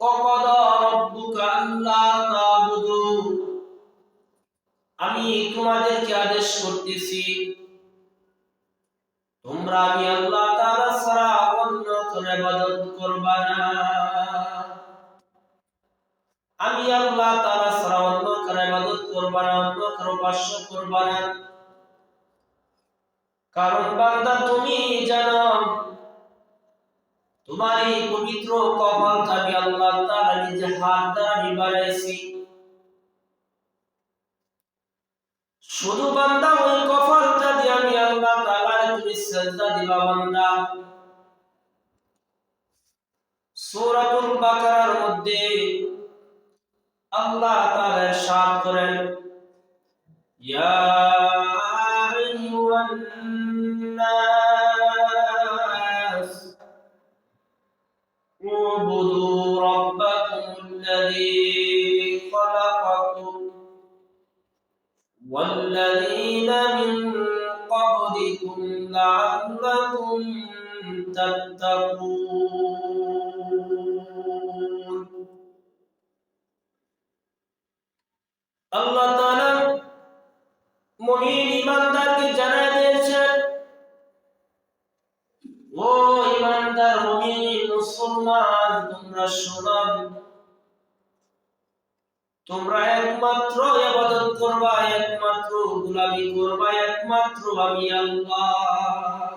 وقضى ربك ألا تعبدوا আমি তোমাদেরকে আদেশ করতেছি তোমরা আমি আল্লাহ তাআলা ছাড়া অন্য কোন ইবাদত করবা না আমি আল্লাহ তাআলা ছাড়া অন্য কারো ইবাদত করবা না অন্য কারো উপাস্য করবা না কারণ বান্দা তুমি জানো তোমার এই পবিত্র কপালটা আমি আল্লাহ তাআলা নিজে হাত দ্বারা আমি শুধু বান্দা, ওই কপালটা দিয়ে আমি আল্লাহ তাআলা তুমি সেজদা দিবা বান্দা। সূরাতুল বাকারার মধ্যে আল্লাহ তাআলা ইরশাদ করেন, ইয়া لعلكم تتقون আল্লাহ তাআলা মুমিন ইমানদারকে জানায় দিয়েছেন ও ইমানদার মুমিন মুসলমান তোমরা শোনো তোমরা একমাত্র ইবাদত করবা, একমাত্র গোলামি করবা, একমাত্র আমি আল্লাহ।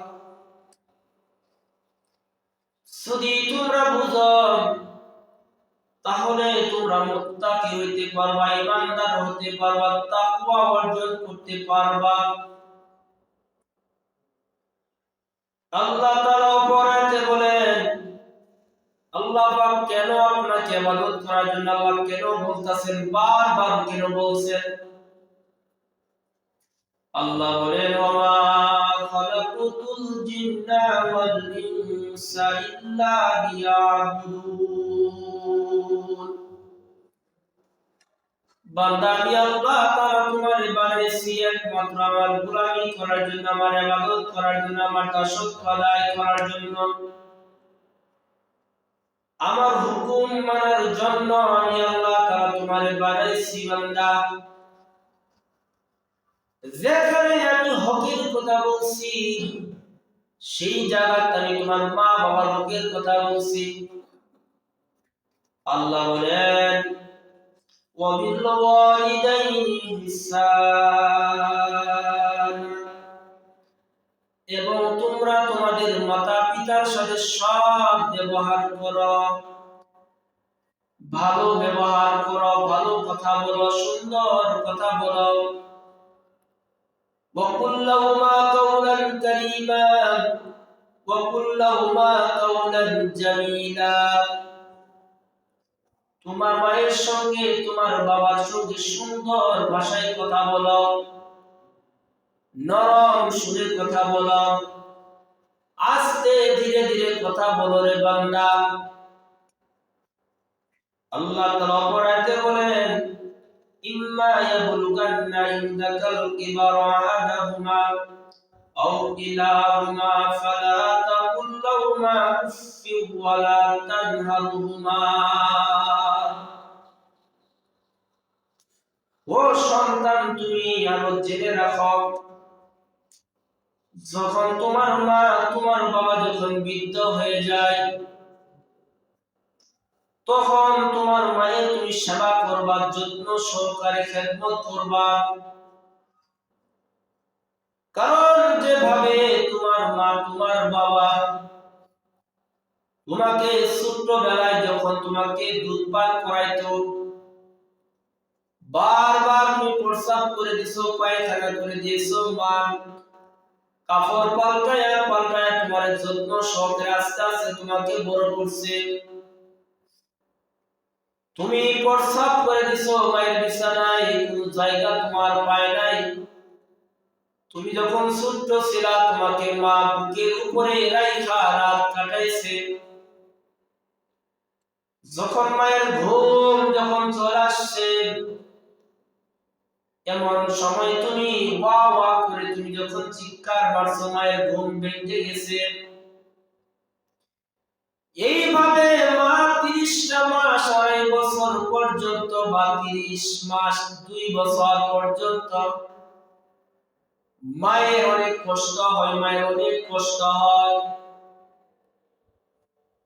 যদি তোমরা বুঝো, তাহলে তোমরা মুত্তাকি হইতে পারবা, ইমানদার হতে পারবা, তাকওয়া অর্জন করতে পারবা। আল্লাহ তাআলা কেন আপনাকে ইবাদত করার জন্য আল্লাহ কেন বলতাছেন? বারবার কেন বলছেন? আল্লাহ বলেন, ওমা খালাকুতুল জিন্না ওয়াল ইনসা ইল্লা লিয়াবুদুন. বান্দা, আমি আল্লাহ তাআলা তোমারে বানাইছি একমাত্র আমার গোলামি করার জন্য, আমার ইবাদত করার জন্য, আমার দাসত্ব আদায় করার জন্য। আমার হুকুম মানার জন্য আমি আল্লাহ তাআলা তোমার বানাইছি বান্দা। যেখানে আমি হকের কথা বলছি, সেই জায়গাতে আমি তোমার মা বাবার হকের কথা বলছি। আল্লাহ বলেন এবং তোমরা তোমাদের মাতা পিতার সাথে সৎ ব্যবহার করো ভালো ব্যবহার করো ভালো কথা বলো সুন্দর কথা বলো وقل لهما قولا كريما وقل لهما قولا جميلا তোমার মায়ের সঙ্গে তোমার বাবার সঙ্গে সুন্দর ভাষায় কথা বলো নরম সুরে কথা বলো আস্তে ধীরে ধীরে কথা বলো রে বান্দা। আল্লাহ তাআলা পড়াতে বলেন ইম্মা ইয়াবলুগান্না ইনদাকাল কিবারা আহাদুহুমা আও কিলাহুমা ফালা তাকুল লাহুমা উফফি ওয়ালা তানহারহুমা ও সন্তান, তুমি আরও জেনে রাখো যখন তোমার মা, তোমার বাবা যখন বৃদ্ধ হয়ে যায়, তখন তোমার মায়ের তুমি সেবা করবা, যত্ন সহকারে খেদমত করবা। কারণ যেভাবে তোমার মা, তোমার বাবা তোমাকে ছোট্ট বেলায় যখন তোমাকে দুধ পান করাইতো, বারবার তুমি প্রস্রাব করে দিছো, পায়খানা করে দিয়েছ, মা কাপড় পাল্টায় পাল্টায় তোমার যত্ন সহকারে আস্তে আস্তে তোমাকে বড় করছে। তুমি প্রস্রাব করে দিছো, মায়ের বিছানায়, কোন জায়গা তোমার পায় নাই। তুমি যখন ছোট্ট ছিলা, তোমাকে মা বুকের উপরে রাইখা রাত কাটাইছে। যখন মায়ের ঘুম যখন চলে আসছে এমন সময় তুমি ওয়া ওয়া করে তুমি যখন চিৎকার মারছো, মায়ের ঘুম ভেঙে গেছে। এইভাবে মা তিরিশটা মাস, আড়াই বছর পর্যন্ত বা তিরিশ মাস, দুই বছর পর্যন্ত মায়ের অনেক কষ্ট হয়, মায়ের অনেক কষ্ট হয়।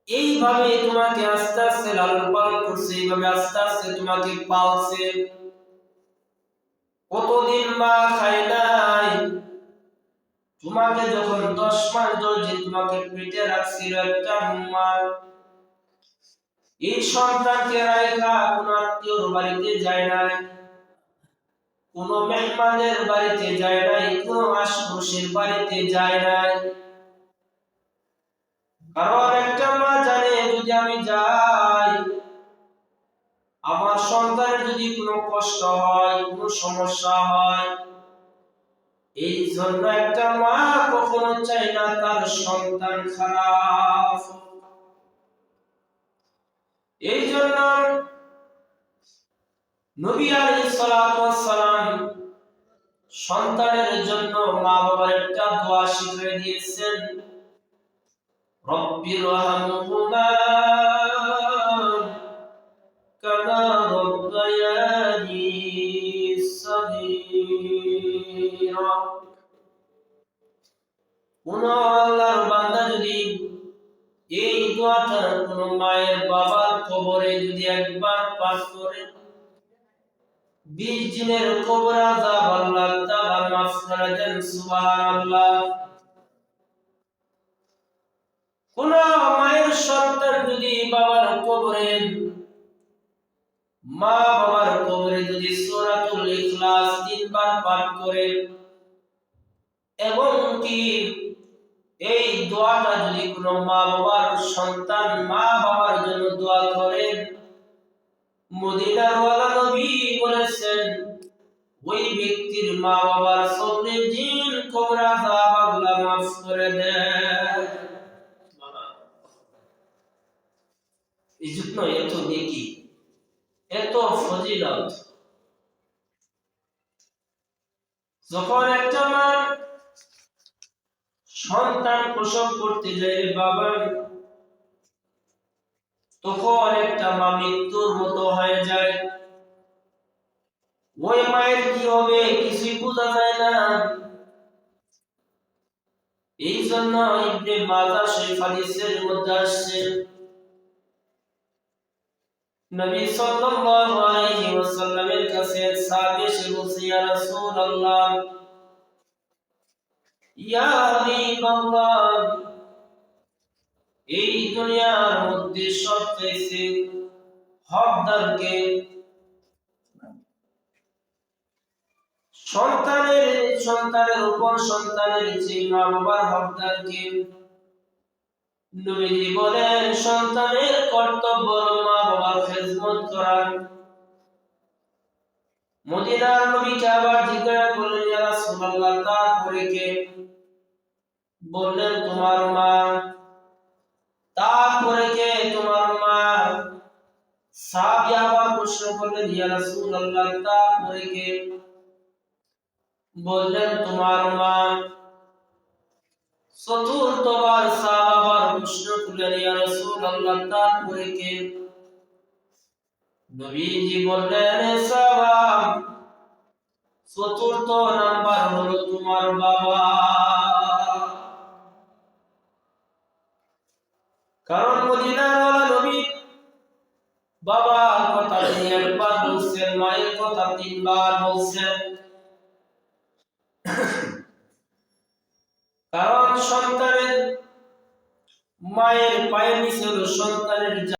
এইভাবে তোমাকে আস্তে আস্তে লালন পালন করছে, এইভাবে আস্তে আস্তে তোমাকে পালছে। কতদিন মা খায় নাই? তোমাকে যখন দশ মাস ধরে তোমাকে পেটে রাখছিল একটা মা এই সন্তানকে কোন আত্মীয়র বাড়িতে যায় নাই। কোন মেহমানের বাড়িতে যায় নাই, কোন আশপাশের বাড়িতে যায় নাই। কারণ একটা মা জানে, যদি আমি যাই আমার সন্তানের যদি কোনো কষ্ট হয়, কোনো সমস্যা হয়, এই জন্য একটা মা কখনো চায় না তার সন্তান খারাপ। এই জন্য নবী আলাইহিস সালাম সন্তানের জন্য মা বাবার একটা দোয়া শিখিয়ে দিয়েছেন রব্বির রহমহুমা কোন আল্লাহর বান্দা যদি এই দোয়াটা কোন মায়ের বাবার কবরে যদি একবার পাঠ করে বিশ দিনের কবর আযাব আল্লাহ তাআলা মাফ করে দেন, সুবহানাল্লাহ। কোন মায়ের সন্তান যদি বাবার কবরে, মা বাবার কবরে যদি সূরাতুল ইখলাস তিনবার পাঠ করে এবং কি? এই দোয়াটা যদি কোনো মা বাবার সন্তান মা বাবার জন্য দোয়া করেন মদিনার ওয়ালা নবী বলেছেন, ওই ব্যক্তির মা বাবার চল্লিশ দিন কবর আযাব আল্লাহ মাফ করে দেন এই এত নেকি, এত ফজিলত। যখন একটা মা সন্তান প্রসব করতে যায় বাবা। তখন একটা মা মৃত্যুর মতো হয়ে যায়। ওই মায়ের কি হবে কিছুই বোঝা যায় না। এই জন্য ইবনে মাজাহ শরীফ হাদিসের মধ্যে আসছে, নবী সাল্লাল্লাহু আলাইহি ওয়াসাল্লামের কাছে সাহাবী এসে বলছে, ইয়া রাসূলুল্লাহ এই দুনিয়ার মধ্যে হকদারকে সন্তানের সন্তানের উপর সন্তানের যে মা বাবার হকদারকে নবীজি বলেন, সন্তানের কর্তব্য মা বাবার খেদমত করা। মদিনার নবীকে আবার জিজ্ঞাসা করলেন ইয়া রাসূলুল্লাহ তারপরে কে বললেন তোমার মা তারপরে কে তোমার মা সাহাবী আবার প্রশ্ন করলেন ইয়া রাসূলুল্লাহ তারপরে কে বললেন তোমার মা চতুর্থবার সাহাবার প্রশ্ন করলেন ইয়া রাসূলুল্লাহ তারপরে কে নবীজি বললেন সাহাবা চতুর্থ নাম্বার হলো তোমার বাবা। কারণ মদিনার ওয়ালা নবী বাবার কথা একবার বলছেন, মায়ের কথা তিনবার বলছেন। কারণ সন্তানের মায়ের পায়ের নিচে হলো সন্তানের